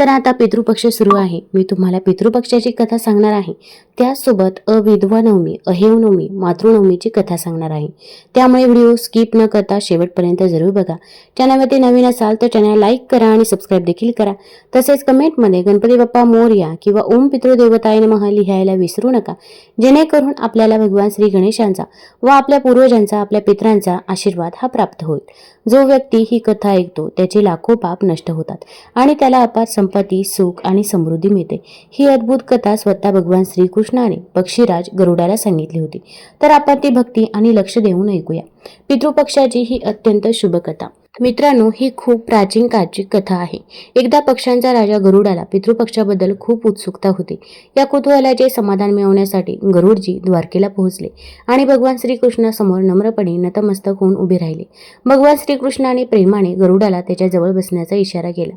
तर आता पितृपक्ष सुरू आहे. मी तुम्हाला पितृपक्षाची कथा सांगणार आहे. त्याचसोबत अविधवा नवमी अहेव नवमी मातृनवमीची कथा सांगणार आहे. त्यामुळे व्हिडिओ स्किप न करता शेवटपर्यंत जरूर बघा. चॅनलवरती नवीन असाल तर चॅनल लाईक करा आणि सबस्क्राईब देखील करा. तसेच कमेंटमध्ये गणपती बाप्पा मोर्या किंवा ओम पितृदेवताय महा लिहायला विसरू नका. जेणेकरून आपल्याला भगवान श्री गणेशांचा व आपल्या पूर्वजांचा आपल्या पितरांचा आशीर्वाद हा प्राप्त होईल. जो व्यक्ती ही कथा ऐकतो त्याचे लाखो पाप नष्ट होतात आणि त्याला अपार संपत्ती सुख आणि समृद्धी मिळते. ही अद्भुत कथा स्वतः भगवान श्रीकृष्णाने पक्षीराज गरुडाला सांगितली होती. तर आपण ती भक्ती आणि लक्ष देऊन ऐकूया. पितृपक्षाची ही अत्यंत शुभ कथा. मित्रांनो ही खूप प्राचीन काळची कथा आहे. एकदा पक्ष्यांचा राजा गरुडाला पितृपक्षाबद्दल खूप उत्सुकता होती. या कुतूहलाचे समाधान मिळवण्यासाठी गरुडजी द्वारकेला पोहोचले आणि भगवान श्रीकृष्णासमोर नम्रपणे नतमस्तक होऊन उभे राहिले. भगवान श्रीकृष्णाने प्रेमाने गरुडाला त्याच्याजवळ बसण्याचा इशारा केला.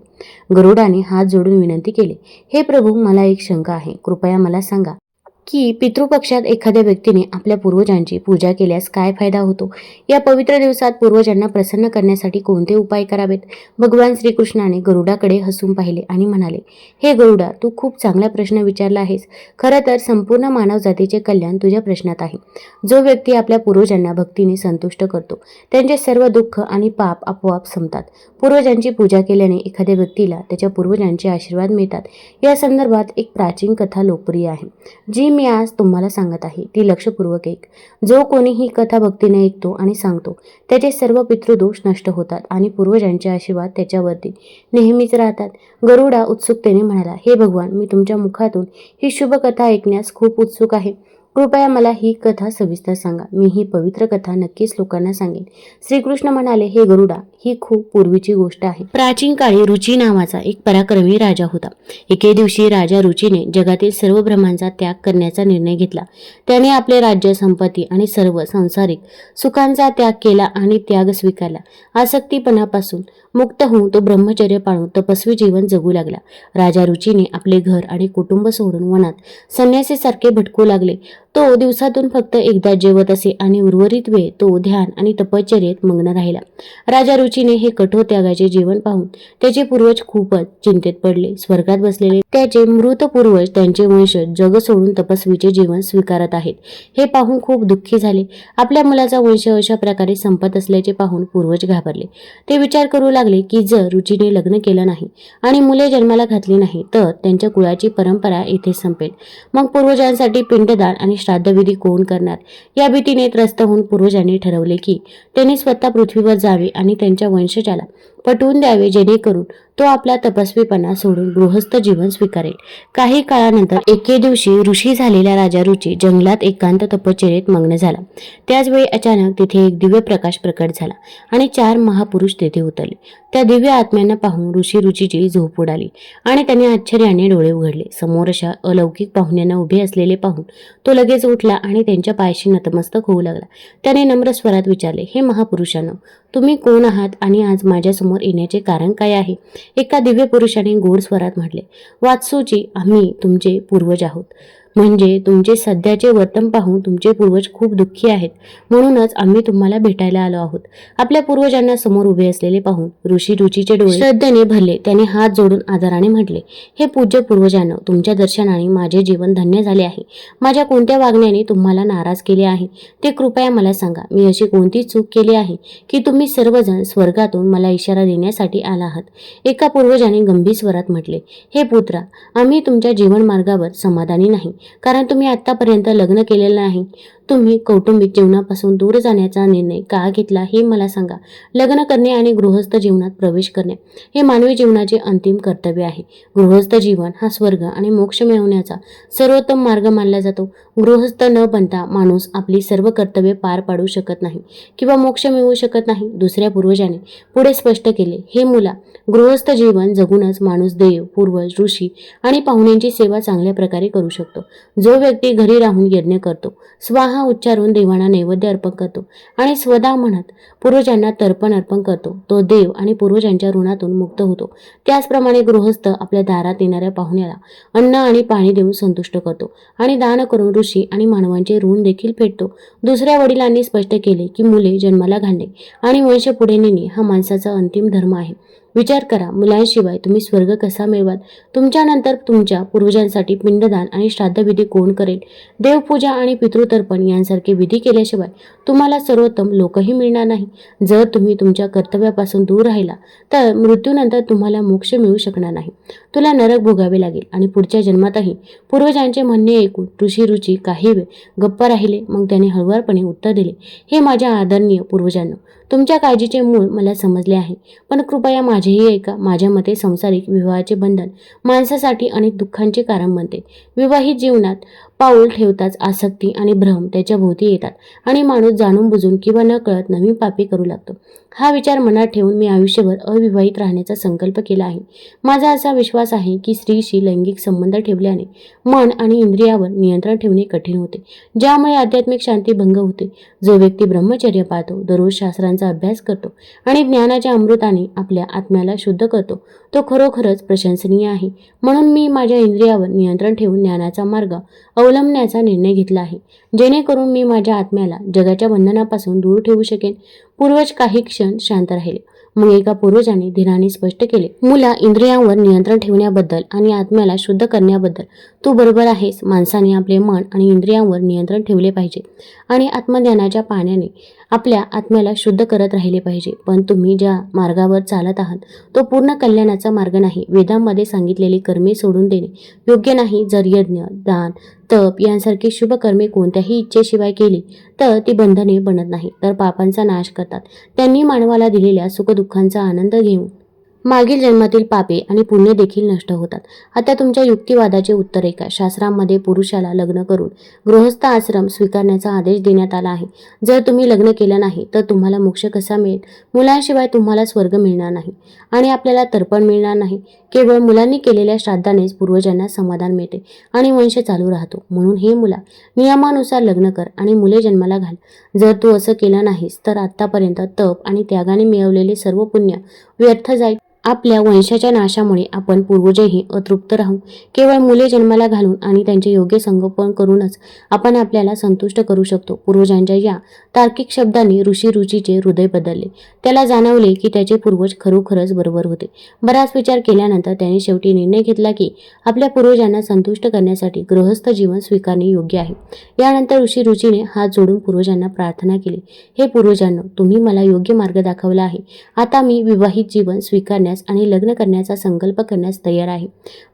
गरुडाने हात जोडून विनंती केली हे प्रभू मला एक शंका आहे. कृपया मला सांगा की पितृपक्षात एखाद्या व्यक्तीने आपल्या पूर्वजांची पूजा केल्यास काय फायदा होतो? या पवित्र दिवसात पूर्वजांना प्रसन्न करण्यासाठी कोणते उपाय करावेत? भगवान श्रीकृष्णाने गरुडाकडे हसून पाहिले आणि म्हणाले हे गरुडा तू खूप चांगला प्रश्न विचारला आहेस. खरं तर संपूर्ण मानव जातीचे कल्याण तुझ्या प्रश्नात आहे. जो व्यक्ती आपल्या पूर्वजांना भक्तीने संतुष्ट करतो त्यांचे सर्व दुःख आणि पाप आपोआप संपतात. पूर्वजांची पूजा केल्याने एखाद्या व्यक्तीला त्याच्या पूर्वजांचे आशीर्वाद मिळतात. या संदर्भात एक प्राचीन कथा लोकप्रिय आहे. जी मी आज तुम्हाला सांगत आहे ती लक्षपूर्वक एक. जो कोणी ही कथा भक्तीने ऐकतो आणि सांगतो त्याचे सर्व पितृदोष नष्ट होतात आणि पूर्वजांचे आशीर्वाद त्याच्यावरती नेहमीच राहतात. गरुडा उत्सुकतेने म्हणाला हे भगवान मी तुमच्या मुखातून ही शुभ कथा ऐकण्यास खूप उत्सुक आहे. कृपया मला ही कथा सविस्तर सांगा. मी ही पवित्र कथा नक्कीच लोकांना सांगेन. श्रीकृष्ण म्हणाले हे गरुडा ही खूप पूर्वीची गोष्ट आहे. प्राचीन काळी रुची नावाचा एक पराक्रमी राजा होता. एके दिवशी राजा रुचीने जगातील सर्व ब्रह्मांचा त्याग करण्याचा निर्णय घेतला. त्याने आपले राज्य संपत्ती आणि सर्व सांसारिक सुखांचा त्याग केला आणि त्याग स्वीकारला. आसक्तीपणापासून मुक्त होऊन तो ब्रह्मचर्य पाळून तपस्वी जीवन जगू लागला. राजा रुचीने आपले घर आणि कुटुंब सोडून वनात संन्यासीसारखे भटकू लागले. तो दिवसातून फक्त एकदा जेवत असे आणि उर्वरित वेळ तो ध्यान आणि तपश्चर्येत मग्न राहिला. राजा रुचीने हे कठोर त्यागाचे जीवन पाहून त्याचे पूर्वज खूपच चिंतेत पडले. स्वर्गात बसलेले त्याचे मृत पूर्वज त्यांचे वंश जग सोडून तपस्वीचे जीवन स्वीकारत आहेत. हे पाहून खूप दुःखी झाले. आपल्या मुलाचा वंश अशा प्रकारे संपत असल्याचे पाहून पूर्वज घाबरले. ते विचार करू लागले की जर रुचीने लग्न केलं नाही आणि मुले जन्माला घातली नाही तर त्यांच्या कुळाची परंपरा इथे संपेल. मग पूर्वजांसाठी पिंडदान आणि श्राद्धविधी कोण करणार? या भीतीने त्रस्त होऊन पूर्वजांनी ठरवले की त्यांनी स्वतः पृथ्वीवर जावे आणि त्यांच्या वंशजाला पटवून द्यावे जेणेकरून तो आपला तपस्वीपणा सोडून गृहस्थ जीवन स्वीकारेल. काही काळानंतर एके दिवशी ऋषी झालेला राजा रुची जंगलात एकांत तपश्चर्येत मग्न झाला. त्याचवेळी अचानक तिथे एक दिव्य प्रकाश प्रकट झाला आणि चार महापुरुष तेथे उतरले. त्या दिव्य आत्म्यांना पाहून ऋषी रुचीची झोप उडाली आणि त्याने आश्चर्याने डोळे उघडले. समोर अशा अलौकिक पाहुण्यांना उभे असलेले पाहून तो लगेच उठला आणि त्यांच्या पायाशी नतमस्तक होऊ लागला. त्याने नम्र स्वरात विचारले हे महापुरुषांनो तुम्ही कोण आहात आणि आज माझ्यासमोर येण्याचे कारण काय आहे? एका दिव्य पुरुषाने गोड स्वरात म्हटले वात्सूची आम्ही तुमचे पूर्वज आहोत. म्हणजे तुमचे सध्याचे वर्तन पाहून तुमचे पूर्वज खूप दुःखी आहेत. म्हणूनच आम्ही तुम्हाला भेटायला आलो आहोत. आपल्या पूर्वजांना समोर उभे असलेले पाहून ऋषी रुचीचे डोळे श्रद्धेने भरले. त्याने हात जोडून आदराने म्हटले हे पूज्य पूर्वजांनो तुमच्या दर्शनाने माझे जीवन धन्य झाले आहे. माझ्या कोणत्या वागण्याने तुम्हाला नाराज केले आहे? ते कृपया मला सांगा. मी अशी कोणती चूक केली आहे की तुम्ही सर्वजण स्वर्गातून मला इशारा देण्यासाठी आला आहात? एका पूर्वजाने गंभीर स्वरात म्हटले हे पुत्रा आम्ही तुमच्या जीवन मार्गावर समाधानी नाही. कारण तुम्ही आतापर्यंत लग्न केलेलं नाही. तुम्ही कौटुंबिक जीवनापासून दूर जाण्याचा निर्णय का घेतला हे मला सांगा. लग्न करणे आणि गृहस्थ जीवनात प्रवेश करणे हे मानवी जीवनाचे अंतिम कर्तव्य आहे. गृहस्थ जीवन हा स्वर्ग आणि मोक्ष मिळवण्याचा सर्वोत्तम मार्ग मानला जातो. गृहस्थ न बनता माणूस आपली सर्व कर्तव्ये पार पाडू शकत नाही किंवा मोक्ष मिळवू शकत नाही दुसऱ्या पूर्वजाने पुढे स्पष्ट केले. हे मुला गृहस्थ जीवन जगूनच माणूस देव पूर्वज ऋषी आणि पाहुण्यांची सेवा चांगल्या प्रकारे करू शकतो. जो व्यक्ती घरी राहून यज्ञ करतो स्वाहा स्वतः उच्चारून देवांना नैवेद्य अर्पण करतो. आणि स्वदा म्हणत पूर्वजांना तर्पण अर्पण करतो. तो देव आणि पूर्वजांच्या ऋणातून मुक्त होतो. त्याचप्रमाणे गृहस्थ आपल्या दारात येणाऱ्या पाहुण्याला अन्न आणि पाणी देऊन संतुष्ट करतो. आणि दान करून ऋषी आणि मानवांचे ऋण देखील फेडतो. दुसऱ्या वडिलांनी स्पष्ट केले की मुले जन्माला घालणे आणि वंश पुढे नेणे हा माणसाचा अंतिम धर्म आहे. विचार करा मुलांशिवाय तुम्ही स्वर्ग कसा मिळवाल? तुमच्यानंतर तुमच्या पूर्वजांसाठी पिंडदान आणि श्राद्धविधी कोण करेल? देवपूजा आणि पितृतर्पण यांसारखे विधी केल्याशिवाय तुम्हाला सर्वोत्तम लोकही मिळणार नाही. जर तुम्ही तुमच्या कर्तव्यापासून दूर राहिला तर मृत्यूनंतर तुम्हाला मोक्ष मिळू शकणार नाही. तुला नरक भोगावे लागेल आणि पुढच्या जन्मातही पूर्वजांचे म्हणणे ऐकून ऋषी रुची काही वेळ गप्प राहिले मग त्याने हळुवारपणे उत्तर दिले हे माझ्या आदरणीय पूर्वजांना तुमच्या काळजीचे मूळ मला समजले आहे. पण कृपया माझेही ऐका माझ्या मते संसारिक विवाहाचे बंधन माणसासाठी अनेक दुःखांचे कारण बनते. विवाहित जीवनात पाऊल ठेवताच आसक्ती आणि भ्रम त्याच्या भोवती येतात आणि माणूस जाणून बुजून किंवा न कळत नवीन पापी करू लागतो. हा विचार मनात ठेवून मी आयुष्यभर अविवाहित राहण्याचा संकल्प केला आहे. माझा असा विश्वास आहे की स्त्रीशी लैंगिक संबंध ठेवल्याने मन आणि इंद्रियावर नियंत्रण ठेवणे कठीण होते. ज्यामुळे आध्यात्मिक शांती भंग होते. जो व्यक्ती ब्रह्मचर्य पाळतो दररोज शास्त्रांचा अभ्यास करतो आणि ज्ञानाच्या अमृताने आपल्या आत्म्याला शुद्ध करतो तो खरोखरच प्रशंसनीय आहे. म्हणून मी माझ्या इंद्रियावर नियंत्रण ठेवून ज्ञानाचा मार्ग अवलंबण्याचा निर्णय घेतला आहे. जेणेकरून मी माझ्या आत्म्याला जगाच्या बंधनापासून दूर ठेवू शकेन. पूर्वज काही क्षण शांत राहिले. मग एका पूर्वजाने धीराने स्पष्ट केले मुला इंद्रियांवर नियंत्रण ठेवण्याबद्दल आणि आत्म्याला शुद्ध करण्याबद्दल. तू बरोबर आहेस माणसाने आपले मन आणि इंद्रियांवर नियंत्रण ठेवले पाहिजे आणि आत्मज्ञानाच्या पाण्याने आपल्या आत्म्याला शुद्ध करत राहिले पाहिजे. पण तुम्ही ज्या मार्गावर चालत आहात तो पूर्ण कल्याणाचा मार्ग नाही. वेदांमध्ये सांगितलेली कर्मे सोडून देणे योग्य नाही. जर यज्ञ दान तप यांसारखी शुभ कर्मे कोणत्याही इच्छेशिवाय केली तर ती बंधने बनत नाही. तर पापांचा नाश करतात. त्यांनी मानवाला दिलेल्या सुखदुःखांचा आनंद घेऊन मागील जन्मातील पापे आणि पुण्य देखील नष्ट होतात. आता तुमच्या युक्तिवादाचे उत्तर ऐका. शास्त्रांमध्ये पुरुषाला लग्न करून गृहस्थ आश्रम स्वीकारण्याचा आदेश देण्यात आला आहे. जर तुम्ही लग्न केलं नाही तर तुम्हाला मोक्ष कसा मिळेल? मुलांशिवाय तुम्हाला स्वर्ग मिळणार नाही आणि आपल्याला तर्पण मिळणार नाही. केवळ मुलांनी केलेल्या श्राद्धानेच पूर्वजांना समाधान मिळते आणि वंश चालू राहतो. म्हणून हे मुला नियमानुसार लग्न कर आणि मुले जन्माला घाल. जर तू असं केलं नाहीस तर आत्तापर्यंत तप आणि त्यागाने मिळवलेले सर्व पुण्य व्यर्थ जाईल. आपल्या वंशाच्या नाशामुळे आपण पूर्वजही अतृप्त राहू. केवळ मुले जन्माला घालून आणि त्यांचे योग्य संगोपन करूनच आपण आपल्याला संतुष्ट करू शकतो. पूर्वजांच्या या तार्किक शब्दांनी ऋषी रुचीचे हृदय बदलले. त्याला जाणवले की त्याचे पूर्वज खरोखरच बरोबर होते. बराच विचार केल्यानंतर त्याने शेवटी निर्णय घेतला की आपल्या पूर्वजांना संतुष्ट करण्यासाठी गृहस्थ जीवन स्वीकारणे योग्य आहे. यानंतर ऋषी रुचीने हात जोडून पूर्वजांना प्रार्थना केली. हे पूर्वजांनो तुम्ही मला योग्य मार्ग दाखवला आहे. आता मी विवाहित जीवन स्वीकारण्यास आणि लग्न करण्याचा संकल्प करण्यास तयार आहे.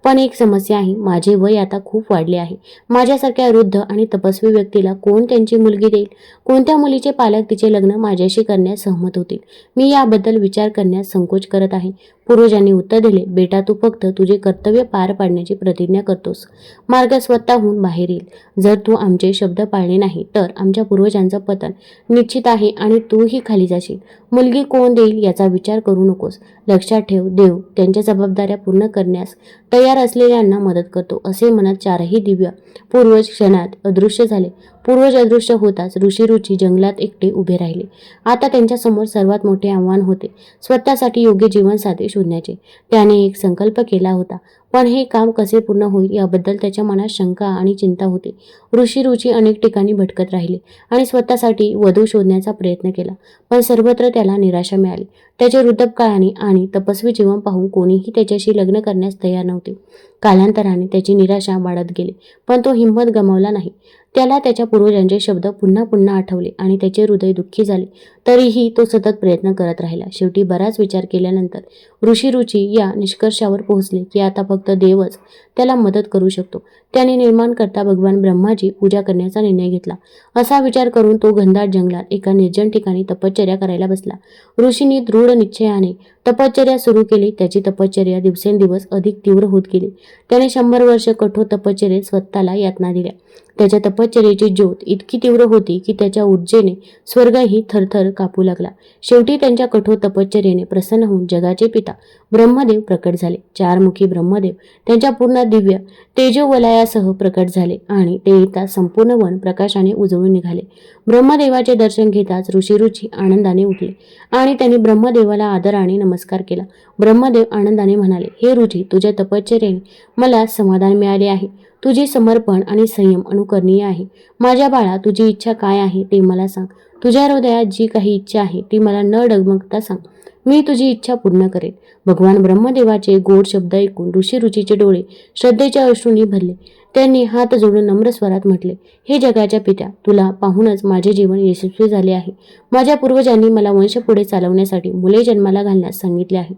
पण एक समस्या आहे माझे वय आता खूप वाढले आहे. माझ्यासारख्या वृद्ध आणि तपस्वी व्यक्तीला कोण त्यांची मुलगी देईल? कोणत्या मुलीचे पालक तिचे लग्न माझ्याशी करण्यास सहमत होतील? मी याबद्दल विचार करण्यास संकोच करत आहे. पूर्वजांनी उत्तर दिले बेटा तू फक्त तुझे कर्तव्य पार पाडण्याची प्रतिज्ञा करतोस. मार्ग स्वतःहून बाहेर येईल. जर तू आमचे शब्द पाळले नाही तर आमच्या पूर्वजांचं पतन निश्चित आहे आणि तूही खाली जाशील. मुलगी कोण देईल याचा विचार करू नकोस. लक्षात ठेव देव त्यांच्या जबाबदाऱ्या पूर्ण करण्यास तयार असलेल्यांना मदत करतो असे म्हणत चारही दिव्य पूर्वज क्षणात अदृश्य झाले. पूर्वज अदृश्य होताच ऋषी रुची जंगलात एकटे उभे राहिले. आता त्यांच्यासमोर सर्वात मोठे आव्हान होते. स्वतःसाठी योग्य जीवनसाथी शोधण्याचे. त्याने एक संकल्प केला होता. पण हे काम कसे पूर्ण होईल याबद्दल त्याच्या मनात शंका आणि चिंता होती. ऋषी रुची अनेक ठिकाणी भटकत राहिले आणि स्वतःसाठी वधू शोधण्याचा प्रयत्न केला. पण सर्वत्र त्याला निराशा मिळाली. त्याचे वृद्धकाळाने आणि तपस्वी जीवन पाहून कोणीही त्याच्याशी लग्न करण्यास तयार नव्हते. कालांतराने त्याची निराशा वाढत गेली. पण तो हिंमत गमावला नाही. त्याला त्याच्या पूर्वजांचे शब्द पुन्हा पुन्हा आठवले आणि त्याचे हृदय दुःखी झाले. तरीही तो सतत प्रयत्न करत राहिला. शेवटी बराच विचार केल्यानंतर ऋषी रुची या निष्कर्षावर पोहोचले की आता फक्त देवच त्याला मदत करू शकतो. त्याने निर्माण करता भगवान ब्रह्माची पूजा करण्याचा निर्णय घेतला. असा विचार करून तो घनदाट जंगलात एका निर्जन ठिकाणी तपश्चर्या करायला बसला. ऋषीने दृढ निश्चयाने तपश्चर्या सुरू केली. त्याची तपश्चर्या दिवसेंदिवस अधिक तीव्र होत गेली. त्याने शंभर वर्ष कठोर तपश्चर्येत स्वतःला यातना दिल्या. त्याच्या तपश्चर्येची ज्योत इतकी तीव्र होती की त्याच्या ऊर्जेने स्वर्गही थरथर कापू लागला. शेवटी त्यांच्या कठोर तपश्चर्याने प्रसन्न होऊन जगाचे पिता ब्रह्मदेव प्रकट झाले. चारमुखी ब्रह्मदेव त्यांच्या पूर्ण दिव्य तेजोवलयासह प्रकट झाले आणि ते येता संपूर्ण वन प्रकाशाने उजळून निघाले. ब्रह्मदेवाचे दर्शन घेताच ऋषीरुची आनंदाने उठले आणि त्यांनी ब्रह्मदेवाला आदराने नमस्कार केला. ब्रह्मदेव आनंदाने म्हणाले हे रुची तुझ्या तपश्चर्याने मला समाधान मिळाले आहे. तुझे समर्पण आणि संयम अनुकरणीय आहे. माझ्या बाळा तुझी इच्छा काय आहे ते मला सांग. तुझ्या हृदयात जी काही इच्छा आहे ती मला न डगमगता सांग. मी तुझी इच्छा पूर्ण करेन. भगवान ब्रह्मदेवाचे गोड शब्द ऐकून ऋषी रुचीचे डोळे श्रद्धेच्या अश्रूंनी भरले. त्यांनी हात जोडून नम्र स्वरात म्हटले हे जगाच्या पित्या तुला पाहूनच माझे जीवन यशस्वी झाले आहे. माझ्या पूर्वजांनी मला वंश पुढे चालवण्यासाठी मुले जन्माला घालण्यास सांगितले आहे.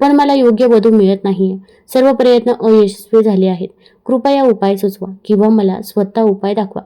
पण मला योग्य वधू मिळत नाहीये. सर्व प्रयत्न अयशस्वी झाले आहेत. कृपया उपाय सुचवा किंवा मला स्वतः उपाय दाखवा.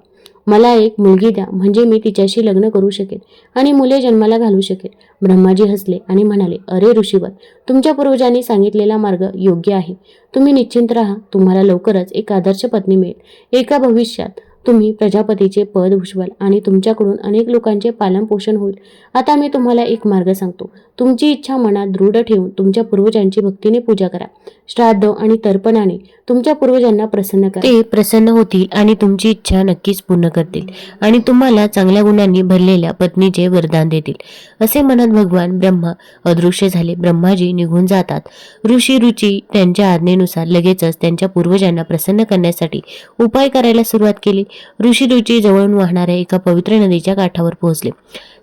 मला एक मुलगी द्या म्हणजे मी तिच्याशी लग्न करू शकेन आणि मुले जन्माला घालू शकेन. ब्रह्माजी हसले आणि म्हणाले अरे ऋषीवर तुमच्या पूर्वजांनी सांगितलेला मार्ग योग्य आहे. तुम्ही निश्चिंत राहा तुम्हाला लवकरच एक आदर्श पत्नी मिळेल. एका भविष्यात तुम्ही प्रजापतीचे पद भूषवाल आणि तुमच्याकडून अनेक लोकांचे पालनपोषण होईल. आता मी तुम्हाला एक मार्ग सांगतो. तुमची इच्छा मनात दृढ ठेवून तुमच्या पूर्वजांची भक्तीने पूजा करा. श्राद्ध आणि तर्पणाने तुमच्या पूर्वजांना प्रसन्न करा. ते प्रसन्न होतील आणि तुमची इच्छा नक्कीच पूर्ण करतील आणि तुम्हाला चांगल्या गुणांनी भरलेल्या पत्नीचे वरदान देतील. असे म्हणत भगवान ब्रह्मा अदृश्य झाले. ब्रह्माजी निघून जातात. ऋषी रुची त्यांच्या आज्ञेनुसार लगेचच त्यांच्या पूर्वजांना प्रसन्न करण्यासाठी उपाय करायला सुरुवात केली. ऋषी रुची जवळून वाहणाऱ्या एका पवित्र नदीच्या काठावर पोहोचले.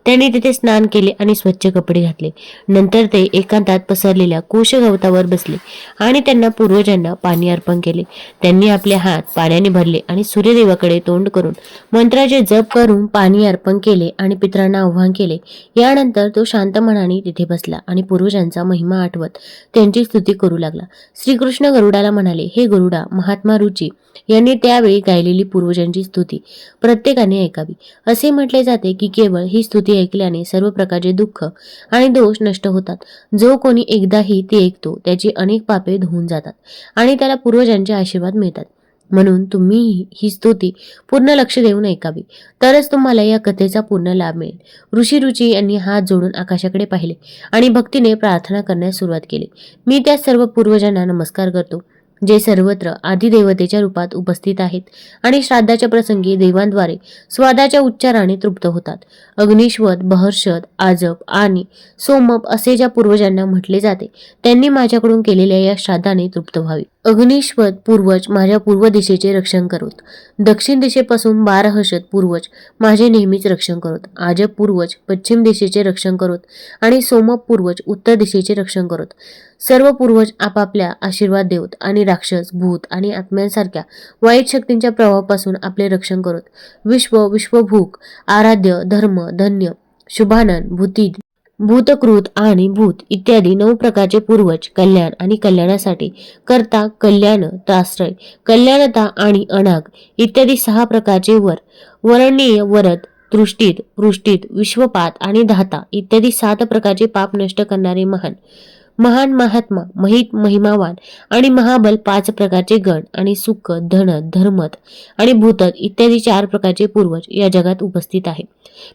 त्यांनी तिथे स्नान केले आणि स्वच्छ कपडे घातले. नंतर ते एकांतात पसरलेल्या कोश गवतावर बसले आणि त्यांना पूर्वजांना पाणी अर्पण केले. त्यांनी आपले हात पाण्याने भरले आणि सूर्यदेवाकडे तोंड करून मंत्राचे जप करून पाणी अर्पण केले आणि पित्रांना आव्हान केले. यानंतर तो शांत मनाने तिथे बसला आणि पूर्वजांचा महिमा आठवत त्यांची स्तुती करू लागला. श्रीकृष्ण गरुडाला म्हणाले हे गरुडा महात्मा रुची यांनी त्यावेळी गायलेली पूर्वजांची स्तुती प्रत्येकाने ऐकावी. असे म्हटले जाते की केवळ ही स्तुती ऐकल्याने सर्व प्रकारचे दुःख आणि दोष नष्ट होतात. जो कोणी एकदाही ती ऐकतो त्याची अनेक पापे धुवून जातात आणि त्याला पूर्वजांचे आशीर्वाद मिळतात. म्हणून तुम्ही ही स्तुती पूर्ण लक्ष देऊन ऐकावी. तरच तुम्हाला या कथेचा पूर्ण लाभ मिळेल. ऋषी रुची यांनी हात जोडून आकाशाकडे पाहिले आणि भक्तीने प्रार्थना करण्यास सुरुवात केली. मी त्या सर्व पूर्वजांना नमस्कार करतो. जे सर्वत्र आदिदेवतेच्या रूपात उपस्थित आहेत आणि श्राद्धाच्या प्रसंगी देवांद्वारे स्वादाच्या उच्चाराने तृप्त होतात. अग्निश्वत बहर्षद आजप आणि सोमप असे ज्या पूर्वजांना म्हटले जाते त्यांनी माझ्याकडून केलेल्या या श्राद्धाने तृप्त व्हावी. अग्निश्वत पूर्वज माझ्या पूर्व दिशेचे रक्षण करत. दक्षिण दिशेपासून बारहशत पूर्वज माझे नेहमीच रक्षण करत. आज पूर्वज पश्चिम दिशेचे रक्षण करत आणि सोमप पूर्वज उत्तर दिशेचे रक्षण करत. सर्व पूर्वज आपापल्या आशीर्वाद देवत आणि राक्षस भूत आणि आत्म्यांसारख्या वाईट शक्तींच्या प्रभावापासून आपले रक्षण करत. विश्व विश्वभूक आराध्य धर्म धन्य शुभानन भूती भूतकृत आणि भूत इत्यादी नऊ प्रकारचे पूर्वज कल्याण आणि कल्याणासाठी कर्ता कल्याण ताश्रय कल्याणता आणि अनाग इत्यादी सहा प्रकारचे वर वरणीय वरद दृष्टीत पृष्टीत विश्वपात आणि धाता इत्यादी सात प्रकारचे पाप नष्ट करणारे महान महान महात्मा महित महिमावान आणि महाबल पाच प्रकारचे गण आणि सुख धन धर्मत आणि भूतत इत्यादी चार प्रकारचे पूर्वज या जगात उपस्थित आहेत.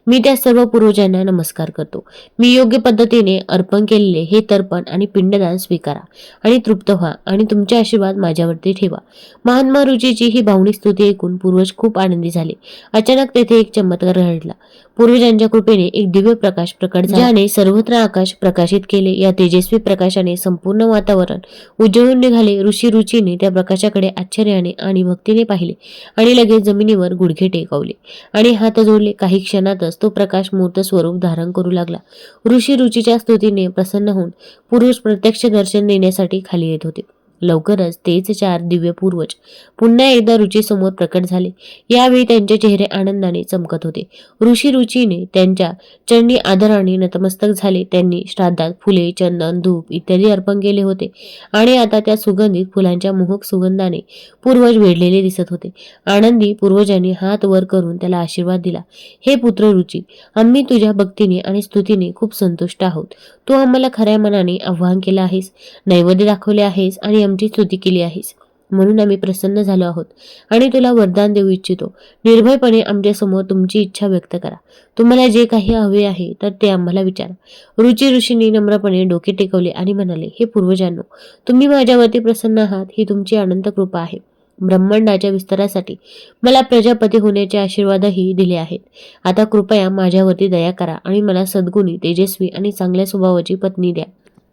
मी त्या सर्व पूर्वजांना नमस्कार करतो. मी योग्य पद्धतीने अर्पण केलेले हे तर्पण आणि पिंडदान स्वीकारा आणि तृप्त व्हा आणि तुमचे आशीर्वाद माझ्यावरती ठेवा. महात्मा रुचीची ही भावनिक स्तुती ऐकून पूर्वज खूप आनंदी झाले. अचानक तेथे एक चमत्कार घडला. पूर्वजांच्या कृपेने एक दिव्य प्रकाश प्रकट ज्याने सर्वत्र आकाश प्रकाशित केले. या तेजस्वी प्रकाशाने संपूर्ण वातावरण उजळून निघाले. ऋषी रुचीने त्या प्रकाशाकडे आश्चर्याने आणि भक्तीने पाहिले आणि लगेच जमिनीवर गुडघे टेकवले आणि हात जोडले. काही क्षणातच तो प्रकाश मूर्त स्वरूप धारण करू लागला. ऋषी रुचीच्या स्तुतीने प्रसन्न होऊन पुरुष प्रत्यक्ष दर्शन देण्यासाठी खाली येत होते. लवकरच तेच चार दिव्य पूर्वज पुन्हा एकदा रुचीसमोर प्रकट झाले. यावेळी त्यांचे चेहरे आनंदाने चमकत होते. ऋषी रुचीने त्यांच्या चंडी आदराने नतमस्तक झाले. त्यांनी श्राद्धात फुले चंदन धूप इत्यादी अर्पण केले होते आणि आता त्या सुगंधित फुलांच्या मोहक सुगंधाने पूर्वज वेढलेले दिसत होते. आनंदी पूर्वजांनी हात वर करून त्याला आशीर्वाद दिला. हे पुत्र रुची आम्ही तुझ्या भक्तीने आणि स्तुतीने खूप संतुष्ट आहोत. तू आम्हाला खऱ्या मनाने आव्हान केलं आहेस नैवेद्य दाखवले आहेस आणि आमची स्तुती केली आहेस. म्हणून आम्ही प्रसन्न झालो आहोत आणि तुला वरदान देऊ इच्छितो. निर्भयपणे आमच्यासमोर तुमची इच्छा व्यक्त करा. तुम्हाला जे काही हवे आहे तर ते आम्हाला विचारा. रुची ऋषींनी नम्रपणे डोके टेकवले आणि म्हणाले हे पूर्वजांनो तुम्ही माझ्यावरती प्रसन्न आहात ही तुमची अनंत कृपा आहे. ब्रह्मांडाच्या विस्तारासाठी मला प्रजापती होण्याचे आशीर्वादही दिले आहेत. आता कृपया माझ्यावरती दया करा आणि मला सद्गुणी तेजस्वी आणि चांगल्या स्वभावाची पत्नी द्या.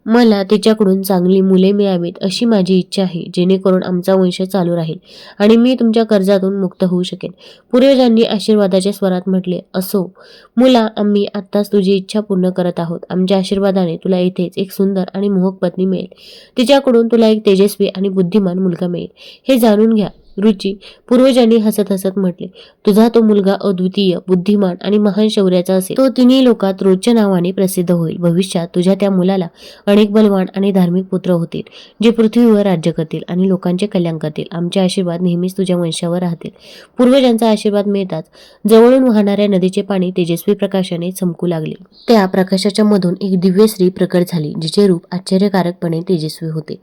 मला तिच्याकडून चांगली मुले मिळावीत अशी माझी इच्छा आहे जेणेकरून आमचा वंश चालू राहील आणि मी तुमच्या कर्जातून मुक्त होऊ शकेन. पूर्वजांनी आशीर्वादाच्या स्वरात म्हटले असो मुला आम्ही आत्ताच तुझी इच्छा पूर्ण करत आहोत. आमच्या आशीर्वादाने तुला येथेच एक सुंदर आणि मोहक पत्नी मिळेल. तिच्याकडून तुला एक तेजस्वी आणि बुद्धिमान मुलगा मिळेल. हे जाणून घ्या रुची. पूर्वजांनी हसत हसत म्हटले तुझा तो मुलगा अद्वितीय बुद्धिमान आणि महान शौर्याचा असेल. तो तिन्ही लोकात रोजच्या नावाने प्रसिद्ध होईल. भविष्यात तुझ्या त्या मुलाला अनेक बलवान आणि धार्मिक पुत्र होतील जे पृथ्वीवर राज्य करतील आणि लोकांचे कल्याण करतील. आमचे आशीर्वाद नेहमीच तुझ्या वंशावर राहतील. पूर्वजांचा आशीर्वाद मिळताच जवळून वाहणाऱ्या नदीचे पाणी तेजस्वी प्रकाशाने चमकू लागले. त्या प्रकाशाच्या मधून एक दिव्य स्त्री प्रकट झाली जिचे रूप आश्चर्यकारकपणे तेजस्वी होते.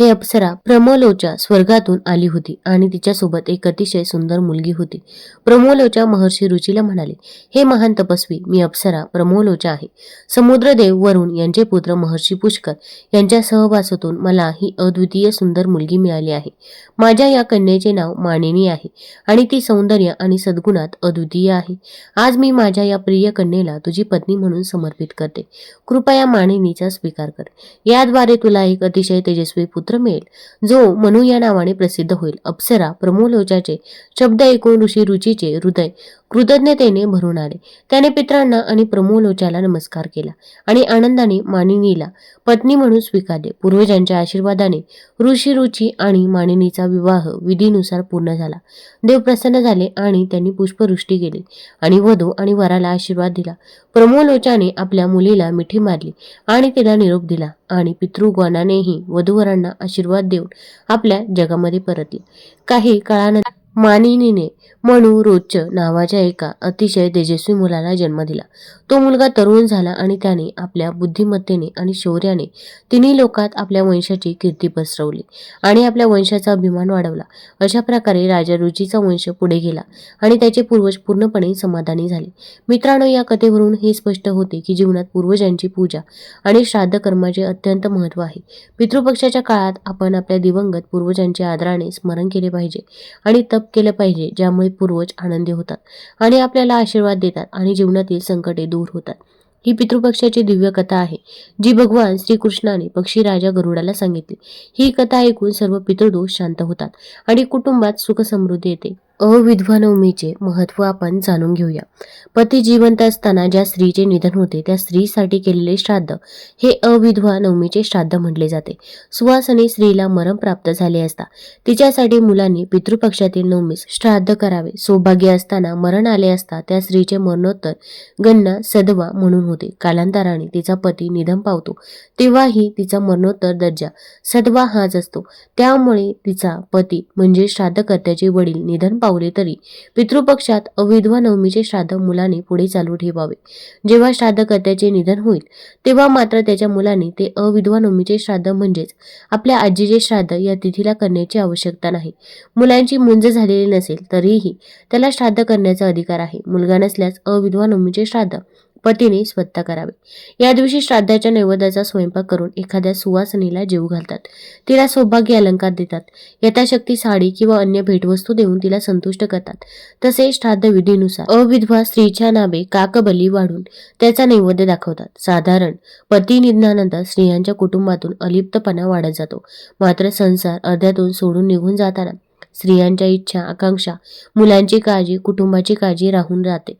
हे अप्सरा प्रमोलोच्या स्वर्गातून आली होती आणि तिच्यासोबत एक अतिशय सुंदर मुलगी होती. प्रमोलोच्या महर्षी रुचीला म्हणाले हे महान तपस्वी मी अप्सरा प्रमोलोचा आहे. समुद्रदेव वरुण यांचे पुत्र महर्षी पुष्कर यांच्या सहवासातून मला ही अद्वितीय सुंदर मुलगी मिळाली आहे. माझ्या या कन्येचे नाव मानिनी आहे आणि ती सौंदर्य आणि सद्गुणात अद्वितीय आहे. आज मी माझ्या या प्रिय कन्येला तुझी पत्नी म्हणून समर्पित करते. कृपया मानिनीचा स्वीकार कर. याद्वारे तुला एक अतिशय तेजस्वी पुत्र मिळेल जो मनु या नावाने प्रसिद्ध होईल. अप्सरा प्रमोलोजाचे शब्द ऐकून ऋषी रुचीचे हृदय कृतज्ञतेने भरून आले. त्याने पित्रांना आणि प्रमोलोचाला नमस्कार केला आणि आनंदाने मानिनीला पत्नी म्हणून स्वीकारले. पूर्वजांच्या आशीर्वादाने ऋषी रुची आणि मानिनीचा विवाह विधीनुसार पूर्ण झाला. देव प्रसन्न झाले आणि त्यांनी पुष्पवृष्टी केली आणि वधू आणि वराला आशीर्वाद दिला. प्रमोलोचाने आपल्या मुलीला मिठी मारली आणि तिला निरोप दिला आणि पितृगणानेही वधूवरांना आशीर्वाद देऊन आपल्या जगामध्ये परतले. काही काळानंतर मानिनीने म्हणू रोच नावाच्या एका अतिशय तेजस्वी मुलाला जन्म दिला. तो मुलगा तरुण झाला आणि त्याने आपल्या बुद्धिमत्तेने आणि शौर्याने तिन्ही लोकात आपल्या वंशाची कीर्ती पसरवली आणि आपल्या वंशाचा अभिमान वाढवला. अशा प्रकारे राजा रुचीचा वंश पुढे गेला आणि त्याचे पूर्वज पूर्णपणे समाधानी झाले. मित्रांनो या कथेवरून हे स्पष्ट होते की जीवनात पूर्वजांची पूजा आणि श्राद्ध कर्माचे अत्यंत महत्त्व आहे. पितृपक्षाच्या काळात आपण आपल्या दिवंगत पूर्वजांचे आदराने स्मरण केले पाहिजे आणि तप केलं पाहिजे ज्यामुळे पूर्वज आनंदी होतात आणि आपल्याला आशीर्वाद देतात आणि जीवनातील संकटे दूर होतात. ही पितृपक्षाची दिव्य कथा आहे जी भगवान श्रीकृष्णाने पक्षी राजा गरुडाला सांगितली. ही कथा ऐकून सर्व पितृदोष शांत होतात आणि कुटुंबात सुख समृद्धी येते. अविधवा नवमीचे महत्त्व आपण जाणून घेऊया. पती जिवंत असताना ज्या स्त्रीचे निधन होते त्या स्त्रीसाठी केलेले श्राद्ध हे अविधवा नवमीचे श्राद्ध म्हटले जाते. सुवासने स्त्रीला मरण प्राप्त झाले असता तिच्यासाठी मुलांनी पितृपक्षातील नवमीस श्राद्ध करावे. सौभाग्य असताना मरण आले असता त्या स्त्रीचे मरणोत्तर गणना सदवा म्हणून होते. कालांतराने तिचा पती निधन पावतो. तेव्हाही तिचा मरणोत्तर दर्जा सदवा हाच असतो. त्यामुळे तिचा पती म्हणजे श्राद्धकर्त्याचे वडील निधन पावले तरी. पितृपक्षात अविधवा नवमीचे श्राद्ध मुलाने पुढे चालू ठेवावे. जेव्हा श्राद्धकर्त्याचे निधन होईल तेव्हा मात्र त्याच्या मुलाने ते अविधवा नवमीचे श्राद्ध म्हणजेच आपल्या आजीचे श्राद्ध या तिथीला करण्याची आवश्यकता नाही. मुलांची मुंज झालेली नसेल तरीही त्याला श्राद्ध करण्याचा अधिकार आहे. मुलगा नसल्यास अविधवा नवमीचे श्राद्ध पतीने स्वतः करावे. या दिवशी श्राद्धाच्या नैवेद्याचा स्वयंपाक करून एखाद्या सुवासनीला जीव घालतात. तिला सौभाग्य अलंकार देतात. यथाशक्ती साडी किंवा अन्य भेटवस्तू देऊन तिला संतुष्ट करतात. तसेच श्राद्ध विधीनुसार अविधवा स्त्रीच्या नावे काकबली वाढून त्याचा नैवेद्य दाखवतात. साधारण पती निधनानंतर स्त्रियांच्या कुटुंबातून अलिप्तपणा वाढत जातो. मात्र संसार अर्ध्यातून सोडून निघून जाताना स्त्रियांच्या इच्छा आकांक्षा मुलांची काळजी कुटुंबाची काळजी राहून जाते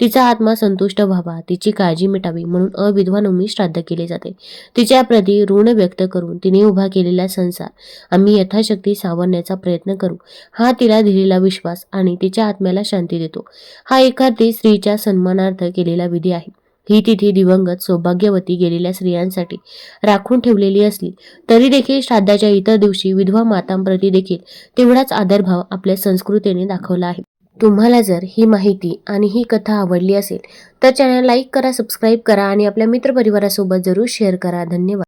तिचा आत्मा संतुष्ट व्हावा तिची काळजी मिटावी म्हणून अविधवा नवमी श्राद्ध केले जाते. तिच्या प्रती ऋण व्यक्त करून तिने उभा केलेला संसार आम्ही यथाशक्ती सावरण्याचा प्रयत्न करू. हा तिला दिलेला विश्वास आणि तिच्या आत्म्याला शांती देतो. हा एखादी स्त्रीच्या सन्मानार्थ केलेला विधी आहे. ही तिथी दिवंगत सौभाग्यवती गेलेल्या स्त्रियांसाठी राखून ठेवलेली असली तरी देखील श्राद्धाच्या इतर दिवशी विधवा मातांप्रती देखील तेवढाच आदरभाव आपल्या संस्कृतीने दाखवला आहे. तुम्हाला जर ही माहिती आणि ही कथा आवडली असेल तर चॅनल लाईक करा सबस्क्राईब करा आणि आपल्या मित्रपरिवारासोबत जरूर शेअर करा. धन्यवाद.